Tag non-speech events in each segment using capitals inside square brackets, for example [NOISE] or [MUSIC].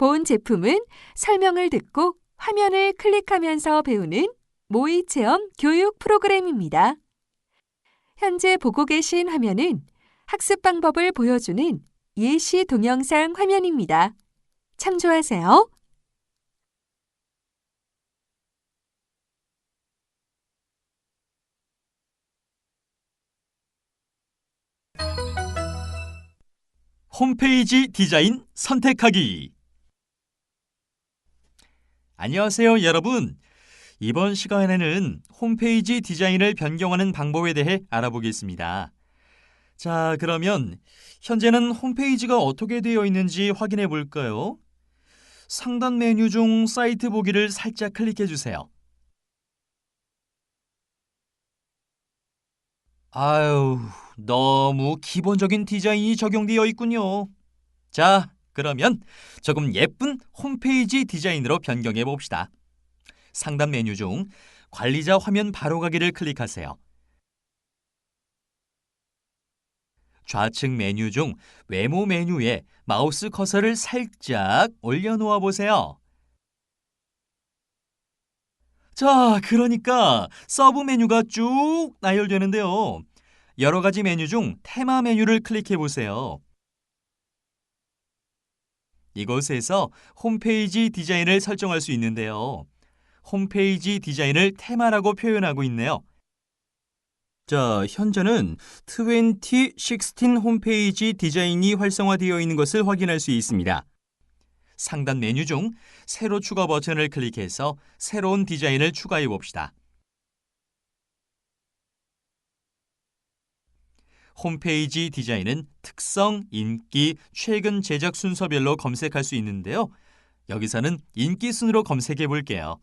본 제품은 설명을 듣고 화면을 클릭하면서 배우는 모의 체험 교육 프로그램입니다. 현재 보고 계신 화면은 학습 방법을 보여주는 예시 동영상 화면입니다. 참조하세요. 홈페이지 디자인 선택하기. 안녕하세요, 여러분. 이번 시간에는 홈페이지 디자인을 변경하는 방법에 대해 알아보겠습니다. 자, 그러면 현재는 홈페이지가 어떻게 되어 있는지 확인해 볼까요? 상단 메뉴 중 사이트 보기를 살짝 클릭해 주세요. 아유, 너무 기본적인 디자인이 적용되어 있군요. 자, 그러면 조금 예쁜 홈페이지 디자인으로 변경해 봅시다. 상단 메뉴 중 관리자 화면 바로 가기를 클릭하세요. 좌측 메뉴 중 외모 메뉴에 마우스 커서를 살짝 올려놓아 보세요. 자, 그러니까 서브 메뉴가 쭉 나열되는데요. 여러 가지 메뉴 중 테마 메뉴를 클릭해 보세요. 이곳에서 홈페이지 디자인을 설정할 수 있는데요. 홈페이지 디자인을 테마라고 표현하고 있네요. 자, 현재는 2016 홈페이지 디자인이 활성화되어 있는 것을 확인할 수 있습니다. 상단 메뉴 중 새로 추가 버튼을 클릭해서 새로운 디자인을 추가해 봅시다. 홈페이지 디자인은 특성, 인기, 최근 제작 순서별로 검색할 수 있는데요. 여기서는 인기 순으로 검색해 볼게요.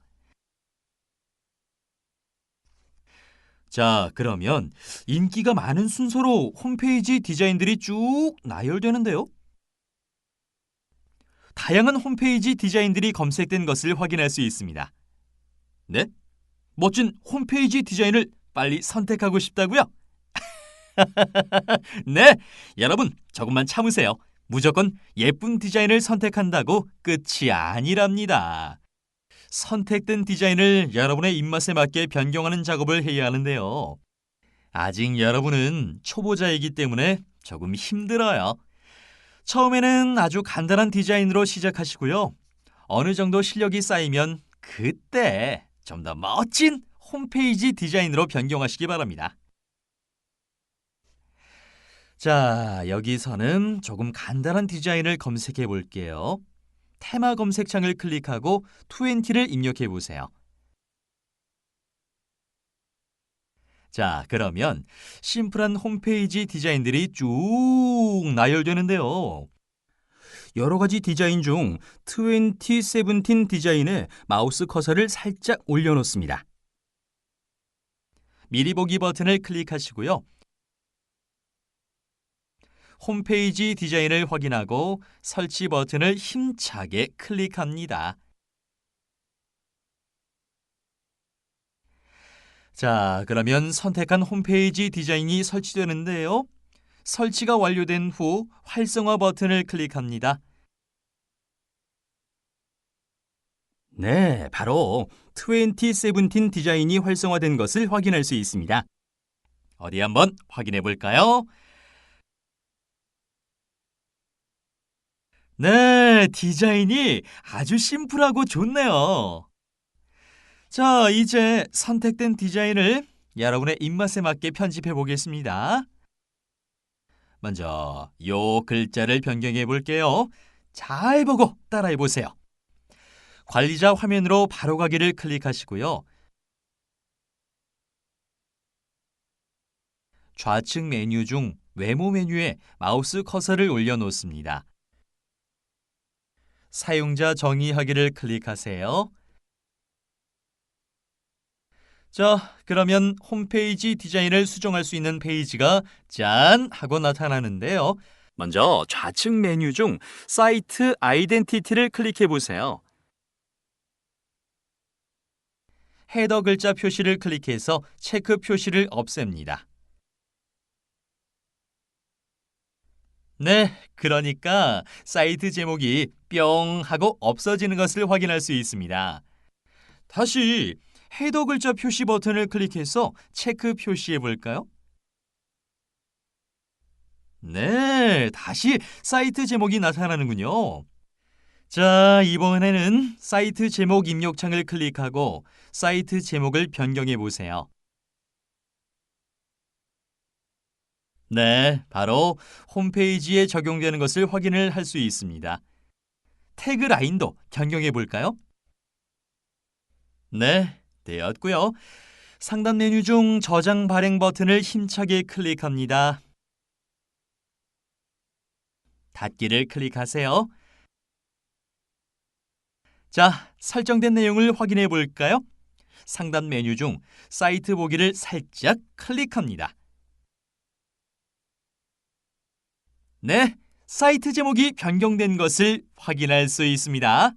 자, 그러면 인기가 많은 순서로 홈페이지 디자인들이 쭉 나열되는데요. 다양한 홈페이지 디자인들이 검색된 것을 확인할 수 있습니다. 네? 멋진 홈페이지 디자인을 빨리 선택하고 싶다고요? [LAUGHS] 네, 여러분 조금만 참으세요. 무조건 예쁜 디자인을 선택한다고 끝이 아니랍니다. 선택된 디자인을 여러분의 입맛에 맞게 변경하는 작업을 해야 하는데요. 아직 여러분은 초보자이기 때문에 조금 힘들어요. 처음에는 아주 간단한 디자인으로 시작하시고요. 어느 정도 실력이 쌓이면 그때 좀 더 멋진 홈페이지 디자인으로 변경하시기 바랍니다. 자, 여기서는 조금 간단한 디자인을 검색해 볼게요. 테마 검색창을 클릭하고 20를 입력해 보세요. 자, 그러면 심플한 홈페이지 디자인들이 쭉 나열되는데요. 여러 가지 디자인 중 2017 디자인에 마우스 커서를 살짝 올려놓습니다. 미리 보기 버튼을 클릭하시고요. 홈페이지 디자인을 확인하고 설치 버튼을 힘차게 클릭합니다. 자, 그러면 선택한 홈페이지 디자인이 설치되는데요. 설치가 완료된 후 활성화 버튼을 클릭합니다. 네, 바로 2017 디자인이 활성화된 것을 확인할 수 있습니다. 어디 한번 확인해 볼까요? 네, 디자인이 아주 심플하고 좋네요. 자, 이제 선택된 디자인을 여러분의 입맛에 맞게 편집해 보겠습니다. 먼저 요 글자를 변경해 볼게요. 잘 보고 따라해 보세요. 관리자 화면으로 바로 가기를 클릭하시고요. 좌측 메뉴 중 외모 메뉴에 마우스 커서를 올려놓습니다. 사용자 정의하기를 클릭하세요. 자, 그러면 홈페이지 디자인을 수정할 수 있는 페이지가 짠! 하고 나타나는데요. 먼저 좌측 메뉴 중 사이트 아이덴티티를 클릭해 보세요. 헤더 글자 표시를 클릭해서 체크 표시를 없앱니다. 네, 그러니까 사이트 제목이 뿅 하고 없어지는 것을 확인할 수 있습니다. 다시 헤더 글자 표시 버튼을 클릭해서 체크 표시해 볼까요? 네, 다시 사이트 제목이 나타나는군요. 자, 이번에는 사이트 제목 입력창을 클릭하고 사이트 제목을 변경해 보세요. 네, 바로 홈페이지에 적용되는 것을 확인을 할 수 있습니다. 태그 라인도 변경해 볼까요? 네, 되었고요. 상단 메뉴 중 저장 발행 버튼을 힘차게 클릭합니다. 닫기를 클릭하세요. 자, 설정된 내용을 확인해 볼까요? 상단 메뉴 중 사이트 보기를 살짝 클릭합니다. 네, 사이트 제목이 변경된 것을 확인할 수 있습니다.